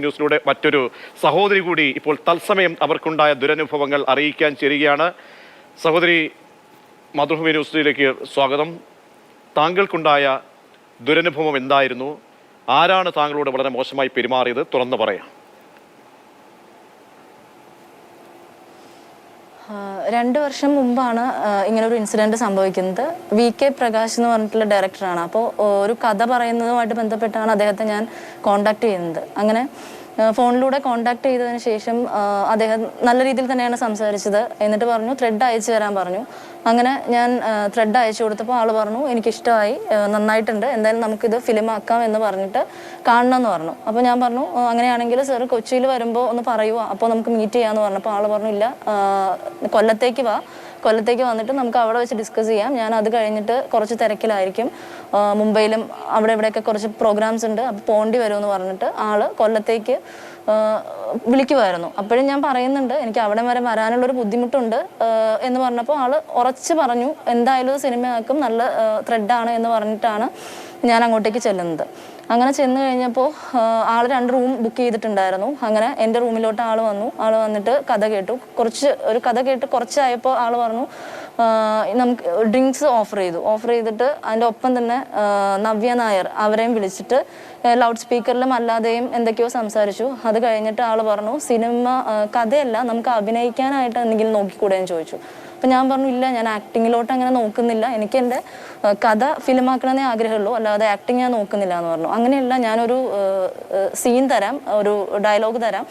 ന്യൂസിലൂടെ മറ്റൊരു സഹോദരി കൂടി ഇപ്പോൾ തത്സമയം അവർക്കുണ്ടായ ദുരനുഭവങ്ങൾ അറിയിക്കാൻ ചേരുകയാണ്. സഹോദരി മാതൃഭൂമി ന്യൂസിലേക്ക് സ്വാഗതം. താങ്കൾക്കുണ്ടായ ദുരനുഭവം എന്തായിരുന്നു? ആരാണ് താങ്കളോട് വളരെ മോശമായി പെരുമാറിയത്? തുറന്നു പറയാം. രണ്ട് വർഷം മുമ്പാണ് ഇങ്ങനെ ഒരു ഇൻസിഡന്റ് സംഭവിക്കുന്നത്. വി കെ പ്രകാശ് എന്ന് പറഞ്ഞിട്ടുള്ള ഡയറക്ടറാണ് അപ്പോൾ ഒരു കഥ പറയുന്നതുമായിട്ട് ബന്ധപ്പെട്ടാണ് അദ്ദേഹത്തെ ഞാൻ കോണ്ടാക്ട് ചെയ്യുന്നത്. അങ്ങനെ ഫോണിലൂടെ കോണ്ടാക്ട് ചെയ്തതിന് ശേഷം അദ്ദേഹം നല്ല രീതിയിൽ തന്നെയാണ് സംസാരിച്ചത്. എന്നിട്ട് പറഞ്ഞു ത്രെഡ് അയച്ചു തരാൻ പറഞ്ഞു. അങ്ങനെ ഞാൻ ത്രെഡ് അയച്ചു കൊടുത്തപ്പോൾ ആൾ പറഞ്ഞു എനിക്കിഷ്ടമായി നന്നായിട്ടുണ്ട്. എന്തായാലും നമുക്കിത് ഫിലിം ആക്കാം എന്ന് പറഞ്ഞിട്ട് കാണണം എന്ന് പറഞ്ഞു. അപ്പോൾ ഞാൻ പറഞ്ഞു അങ്ങനെയാണെങ്കിൽ സാർ കൊച്ചിയിൽ വരുമ്പോൾ ഒന്ന് പറയുക അപ്പോൾ നമുക്ക് മീറ്റ് ചെയ്യാമെന്ന് പറഞ്ഞപ്പോൾ ആൾ പറഞ്ഞു ഇല്ല കൊല്ലത്തേക്ക് വാ. കൊല്ലത്തേക്ക് വന്നിട്ട് നമുക്ക് അവിടെ വെച്ച് ഡിസ്കസ് ചെയ്യാം. ഞാൻ അത് കഴിഞ്ഞിട്ട് കുറച്ച് തിരക്കിലായിരിക്കും. മുംബൈയിലും അവിടെ ഇവിടെയൊക്കെ കുറച്ച് പ്രോഗ്രാംസ് ഉണ്ട്. അപ്പോൾ പോണ്ടി വരുമെന്ന് പറഞ്ഞിട്ട് ആൾ കൊല്ലത്തേക്ക് വിളിക്കുമായിരുന്നു അപ്പോഴും ഞാൻ പറയുന്നുണ്ട് എനിക്ക് അവിടെ വരെ വരാനുള്ളൊരു ബുദ്ധിമുട്ടുണ്ട് എന്ന് പറഞ്ഞപ്പോൾ ആൾ ഉറച്ച് പറഞ്ഞു എന്തായാലും സിനിമയാക്കും നല്ല ത്രെഡാണ് എന്ന് പറഞ്ഞിട്ടാണ് ഞാൻ അങ്ങോട്ടേക്ക് ചെല്ലുന്നത്. അങ്ങനെ ചെന്ന് കഴിഞ്ഞപ്പോൾ ആൾ രണ്ട് റൂം ബുക്ക് ചെയ്തിട്ടുണ്ടായിരുന്നു. അങ്ങനെ എന്റെ റൂമിലോട്ട് ആൾ വന്നു. ആൾ വന്നിട്ട് കഥ കേട്ടു. കുറച്ച് ഒരു കഥ കേട്ട് കുറച്ചായപ്പോൾ ആൾ പറഞ്ഞു നമുക്ക് ഡ്രിങ്ക്സ് ഓഫർ ചെയ്തു. ഓഫർ ചെയ്തിട്ട് അതിന്റെ ഒപ്പം തന്നെ നവ്യ നായർ അവരെയും വിളിച്ചിട്ട് ലൗഡ് സ്പീക്കറിലും അല്ലാതെയും എന്തൊക്കെയോ സംസാരിച്ചു. അത് കഴിഞ്ഞിട്ട് ആൾ പറഞ്ഞു സിനിമ കഥയല്ല നമുക്ക് അഭിനയിക്കാനായിട്ട് എന്തെങ്കിലും നോക്കിക്കൂടെ എന്ന് ചോദിച്ചു. അപ്പം ഞാൻ പറഞ്ഞു ഇല്ല ഞാൻ ആക്ടിങ്ങിലോട്ട് അങ്ങനെ നോക്കുന്നില്ല. എനിക്ക് എന്റെ കഥ ഫിലിമാക്കണമെന്നേ ആഗ്രഹമുള്ളൂ. അല്ലാതെ ആക്ടിങ് ഞാൻ നോക്കുന്നില്ല എന്ന് പറഞ്ഞു. അങ്ങനെയല്ല ഞാനൊരു സീൻ തരാം ഒരു ഡയലോഗ് തരാം.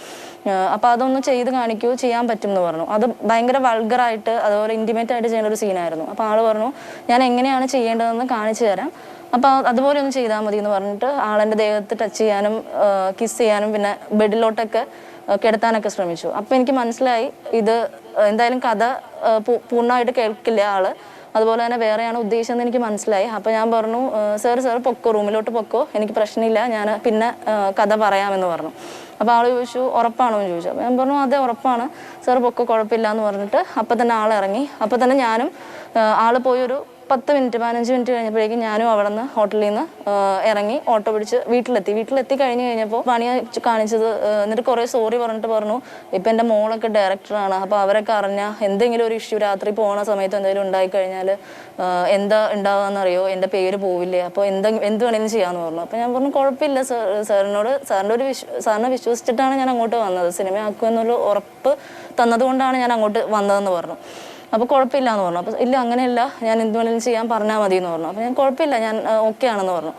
അപ്പോൾ അതൊന്ന് ചെയ്ത് കാണിക്കൂ ചെയ്യാൻ പറ്റും എന്ന് പറഞ്ഞു. അത് ഭയങ്കര വൾഗറായിട്ട് അതുപോലെ ഇന്റിമേറ്റ് ആയിട്ട് ചെയ്യുന്ന ഒരു സീനായിരുന്നു അപ്പോൾ ആൾ പറഞ്ഞു ഞാൻ എങ്ങനെയാണ് ചെയ്യേണ്ടതെന്ന് കാണിച്ചു തരാം. അപ്പോൾ അതുപോലെ ഒന്ന് ചെയ്താൽ മതി എന്ന് പറഞ്ഞിട്ട് ആളെന്റെ ദേഹത്ത് ടച്ച് ചെയ്യാനും കിസ് ചെയ്യാനും പിന്നെ ബെഡിലോട്ടൊക്കെ കിടത്താനൊക്കെ ശ്രമിച്ചു. അപ്പോൾ എനിക്ക് മനസ്സിലായി ഇത് എന്തായാലും കഥ പൂർണമായിട്ട് കേൾക്കില്ല ആൾ. അതുപോലെ തന്നെ വേറെയാണ് ഉദ്ദേശിച്ചതെന്ന് എനിക്ക് മനസ്സിലായി. അപ്പോൾ ഞാൻ പറഞ്ഞു സാർ സാർ പൊക്കോ റൂമിലോട്ട് പൊക്കോ? എനിക്ക് പ്രശ്നമില്ല. ഞാൻ പിന്നെ കഥ പറയാമെന്ന് പറഞ്ഞു. അപ്പോൾ ആൾ ചോദിച്ചു ഉറപ്പാണോ? എന്ന് ചോദിച്ചു. അപ്പോൾ ഞാൻ പറഞ്ഞു അതെ ഉറപ്പാണ്. സാർ പൊക്കോ കുഴപ്പമില്ല എന്ന് പറഞ്ഞിട്ട് അപ്പോൾ തന്നെ ആൾ ഇറങ്ങി. അപ്പോൾ തന്നെ ഞാനും ആൾ ആൾ പോയി ഒരു പത്ത് മിനിറ്റ് പതിനഞ്ച് മിനിറ്റ് കഴിഞ്ഞപ്പോഴേക്കും ഞാനും അവിടെ നിന്ന് ഹോട്ടലിൽ നിന്ന് ഇറങ്ങി ഓട്ടോ പിടിച്ച് വീട്ടിലെത്തി. വീട്ടിലെത്തി കഴിഞ്ഞ് കഴിഞ്ഞപ്പോൾ പണി കാണിച്ചത് എന്നിട്ട് കുറേ സോറി പറഞ്ഞിട്ട് പറഞ്ഞു ഇപ്പം എന്റെ മോളൊക്കെ ഡയറക്ടറാണ് അപ്പോൾ അവരൊക്കെ അറിഞ്ഞാൽ എന്തെങ്കിലും ഒരു ഇഷ്യൂ രാത്രി പോണ സമയത്ത് എന്തെങ്കിലും ഉണ്ടായിക്കഴിഞ്ഞാൽ എന്താ ഉണ്ടാവുകയെന്നറിയോ എന്റെ പേര് പോവില്ലേ? അപ്പോൾ എന്ത് എന്ത് വേണമെങ്കിലും ചെയ്യാമെന്ന് പറഞ്ഞു. അപ്പോൾ ഞാൻ പറഞ്ഞു കുഴപ്പമില്ല സാർ സാറിനോട് സാറിന്റെ ഒരു വിശ്വ സാറിനെ വിശ്വസിച്ചിട്ടാണ് ഞാൻ അങ്ങോട്ട് വന്നത്. സിനിമയാക്കുമെന്നുള്ള ഉറപ്പ് തന്നതുകൊണ്ടാണ് ഞാൻ അങ്ങോട്ട് വന്നതെന്ന് പറഞ്ഞു. അപ്പോൾ കുഴപ്പമില്ല എന്ന് പറഞ്ഞു. അപ്പോൾ ഇല്ല അങ്ങനെയല്ല. ഞാൻ എന്ത് വേണമെങ്കിലും ചെയ്യാൻ പറഞ്ഞാൽ മതി എന്ന് പറഞ്ഞു. അപ്പോൾ ഞാൻ കുഴപ്പമില്ല. ഞാൻ ഓക്കെ ആണെന്ന് പറഞ്ഞു.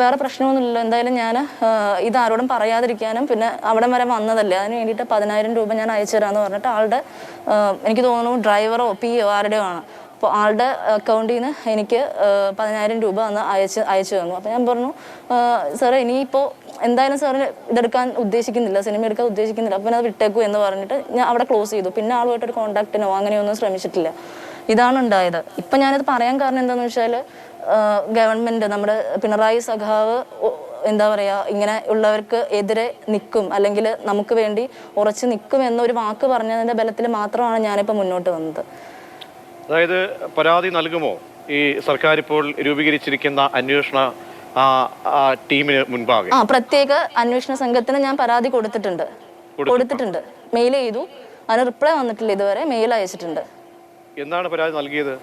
വേറെ പ്രശ്നമൊന്നുമില്ലല്ലോ. എന്തായാലും ഞാൻ ഇത് ആരോടും പറയാതിരിക്കാനും പിന്നെ അവിടെ വരെ വന്നതല്ലേ. അതിന് വേണ്ടിയിട്ട് പതിനായിരം രൂപ ഞാൻ അയച്ചു തരാമെന്ന് പറഞ്ഞിട്ട് ആളുടെ എനിക്ക് തോന്നുന്നു ഡ്രൈവറോ പിയോ ആരുടെയോ ആണ്. അപ്പോൾ ആളുടെ അക്കൗണ്ടിൽ നിന്ന് എനിക്ക് പതിനായിരം രൂപ അന്ന് അയച്ച് അയച്ചു തന്നു. അപ്പോൾ ഞാൻ പറഞ്ഞു സാറേ ഇനിയിപ്പോൾ എന്തായാലും സാറിന് ഇതെടുക്കാൻ ഉദ്ദേശിക്കുന്നില്ല സിനിമ എടുക്കാൻ ഉദ്ദേശിക്കുന്നില്ല. അപ്പം അത് വിട്ടേക്കൂ എന്ന് പറഞ്ഞിട്ട് ഞാൻ അവിടെ ക്ലോസ് ചെയ്തു. പിന്നെ ആളുമായിട്ടൊരു കോണ്ടാക്റ്റിനോ അങ്ങനെയൊന്നും ശ്രമിച്ചിട്ടില്ല. ഇതാണ് ഉണ്ടായത്. ഇപ്പം ഞാനത് പറയാൻ കാരണം എന്താണെന്ന് വെച്ചാൽ ഗവൺമെന്റ് നമ്മുടെ പിണറായി സഖാവ് എന്താ പറയുക ഇങ്ങനെ ഉള്ളവർക്ക് എതിരെ നിൽക്കും. അല്ലെങ്കിൽ നമുക്ക് വേണ്ടി ഉറച്ചു നിൽക്കും എന്നൊരു വാക്ക് പറഞ്ഞതിന്റെ ബലത്തിൽ മാത്രമാണ് ഞാനിപ്പോൾ മുന്നോട്ട് വന്നത്. അതായത് പരാതി നൽകുമോ? ഈ സർക്കാർ ഇപ്പോൾ രൂപീകരിച്ചിരിക്കുന്ന അന്വേഷണ ടീമിന് മുൻപാകെ? ആ പ്രത്യേക അന്വേഷണ സംഘത്തിന് ഞാൻ പരാതി കൊടുത്തിട്ടുണ്ട്. കൊടുത്തിട്ടുണ്ട്. മെയിൽ ചെയ്തു. അതിന് റിപ്ലൈ വന്നിട്ടില്ല ഇതുവരെ. മെയിൽ അയച്ചിട്ടുണ്ട്. എന്താണ് പരാതി നൽകിയത്?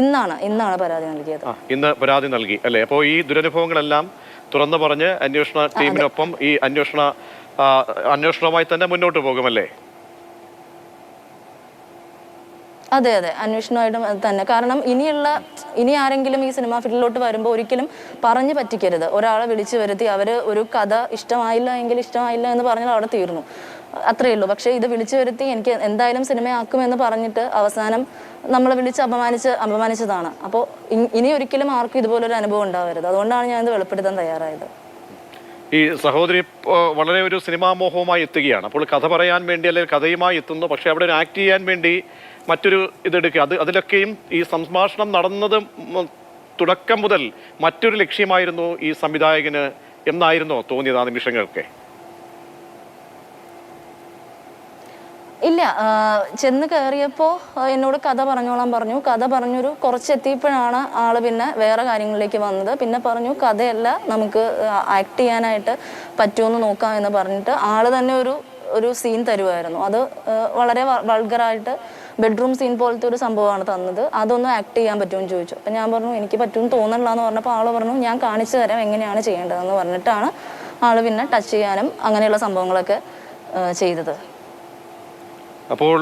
ഇന്നാണ്. ഇന്നാണ് പരാതി നൽകിയത്. ആ ഇന്ന് പരാതി നൽകി. അല്ലേ? അപ്പോൾ ഈ ദുരനുഭവങ്ങളെല്ലാം തുറന്നു പറഞ്ഞ് അന്വേഷണ ടീമിനൊപ്പം ഈ അന്വേഷണ ആ, അന്വേഷണവുമായി തന്നെ മുന്നോട്ട് പോകുമല്ലേ? അതെ അതെ. അന്വേഷണമായിട്ടും തന്നെ. കാരണം ഇനിയുള്ള ഇനി ആരെങ്കിലും ഈ സിനിമാ ഫീൽഡിലോട്ട് വരുമ്പോൾ ഒരിക്കലും പറഞ്ഞു പറ്റിക്കരുത്. ഒരാളെ വിളിച്ചു വരുത്തി അവർ ഒരു കഥ ഇഷ്ടമായില്ല എങ്കിൽ ഇഷ്ടമായില്ല എന്ന് പറഞ്ഞാൽ അവിടെ തീർന്നു. അത്രയേ ഉള്ളൂ. പക്ഷേ ഇത് വിളിച്ചു വരുത്തി എനിക്ക് എന്തായാലും സിനിമയാക്കുമെന്ന് പറഞ്ഞിട്ട് അവസാനം നമ്മളെ വിളിച്ച് അപമാനിച്ച് അപമാനിച്ചതാണ്. അപ്പോൾ ഇനി ഒരിക്കലും ആർക്കും ഇതുപോലൊരു അനുഭവം ഉണ്ടാവരുത്. അതുകൊണ്ടാണ് ഞാൻ ഇത് വെളിപ്പെടുത്താൻ തയ്യാറായത്. ഈ സഹോദരി വളരെ ഒരു സിനിമാ മോഹവുമായി എത്തുകയാണ്. അപ്പോൾ കഥ പറയാൻ വേണ്ടി അല്ലെങ്കിൽ കഥയുമായി എത്തുന്നു. പക്ഷേ അവിടെ ഒരു ആക്ട് ചെയ്യാൻ വേണ്ടി മറ്റൊരു ഇതെടുക്കുക. അത് അതിലൊക്കെയും ഈ സംഭാഷണം നടന്നത് തുടക്കം മുതൽ മറ്റൊരു ലക്ഷ്യമായിരുന്നു ഈ സംവിധായകന് എന്നായിരുന്നോ തോന്നിയത് ആ നിമിഷങ്ങൾക്ക്? ഇല്ല ചെന്ന് കയറിയപ്പോൾ എന്നോട് കഥ പറഞ്ഞോളാൻ പറഞ്ഞു. കഥ പറഞ്ഞൊരു കുറച്ച് എത്തിയപ്പോഴാണ് ആൾ പിന്നെ വേറെ കാര്യങ്ങളിലേക്ക് വന്നത്. പിന്നെ പറഞ്ഞു കഥയല്ല നമുക്ക് ആക്ട് ചെയ്യാനായിട്ട് പറ്റുമെന്ന് നോക്കാം എന്ന് പറഞ്ഞിട്ട് ആൾ തന്നെ ഒരു ഒരു സീൻ തരുമായിരുന്നു അത് വളരെ വൾഗറായിട്ട് ബെഡ്റൂം സീൻ പോലത്തെ ഒരു സംഭവമാണ് തന്നത്. അതൊന്നും ആക്ട് ചെയ്യാൻ പറ്റുമെന്ന് ചോദിച്ചു. അപ്പം ഞാൻ പറഞ്ഞു എനിക്ക് പറ്റുമെന്ന് തോന്നണില്ല എന്ന് പറഞ്ഞപ്പോൾ ആൾ പറഞ്ഞു ഞാൻ കാണിച്ചു തരാം എങ്ങനെയാണ് ചെയ്യേണ്ടതെന്ന് പറഞ്ഞിട്ടാണ് ആൾ പിന്നെ ടച്ച് ചെയ്യാനും അങ്ങനെയുള്ള സംഭവങ്ങളൊക്കെ ചെയ്തത്. അപ്പോൾ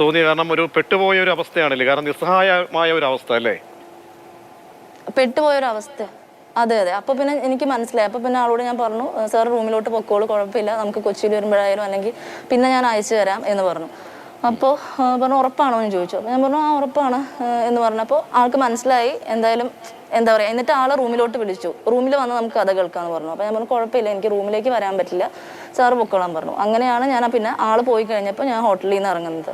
തോന്നിയ കാരണം ഒരു പെട്ടുപോയ ഒരു അവസ്ഥയാണല്ലേ? കാരണം നിസ്സഹായമായ ഒരു അവസ്ഥ അല്ലേ? പെട്ടുപോയൊരവസ്ഥ അതെ അതെ. അപ്പോൾ പിന്നെ എനിക്ക് മനസ്സിലായി. അപ്പോൾ പിന്നെ ആളോട് ഞാൻ പറഞ്ഞു സാർ റൂമിലോട്ട് പൊക്കോളൂ കുഴപ്പമില്ല. നമുക്ക് കൊച്ചിയിൽ വരുമ്പോഴായാലും അല്ലെങ്കിൽ പിന്നെ ഞാൻ അയച്ചു തരാം എന്ന് പറഞ്ഞു. അപ്പോൾ പറഞ്ഞു ഉറപ്പാണോ? എന്ന് ചോദിച്ചു. ഞാൻ പറഞ്ഞു ആ ഉറപ്പാണ് എന്ന് പറഞ്ഞപ്പോൾ ആൾക്ക് മനസ്സിലായി എന്തായാലും എന്താ പറയുക എന്നിട്ട് ആളെ റൂമിലോട്ട് വിളിച്ചു. റൂമിൽ വന്ന് നമുക്ക് കഥ കേൾക്കാമെന്ന് പറഞ്ഞു. അപ്പോൾ ഞാൻ പറഞ്ഞു കുഴപ്പമില്ല എനിക്ക് റൂമിലേക്ക് വരാൻ പറ്റില്ല. സാറ് പൊക്കോളാൻ പറഞ്ഞു. അങ്ങനെയാണ് ഞാൻ പിന്നെ ആൾ പോയി കഴിഞ്ഞപ്പോൾ ഞാൻ ഹോട്ടലിൽ നിന്ന് ഇറങ്ങുന്നത്.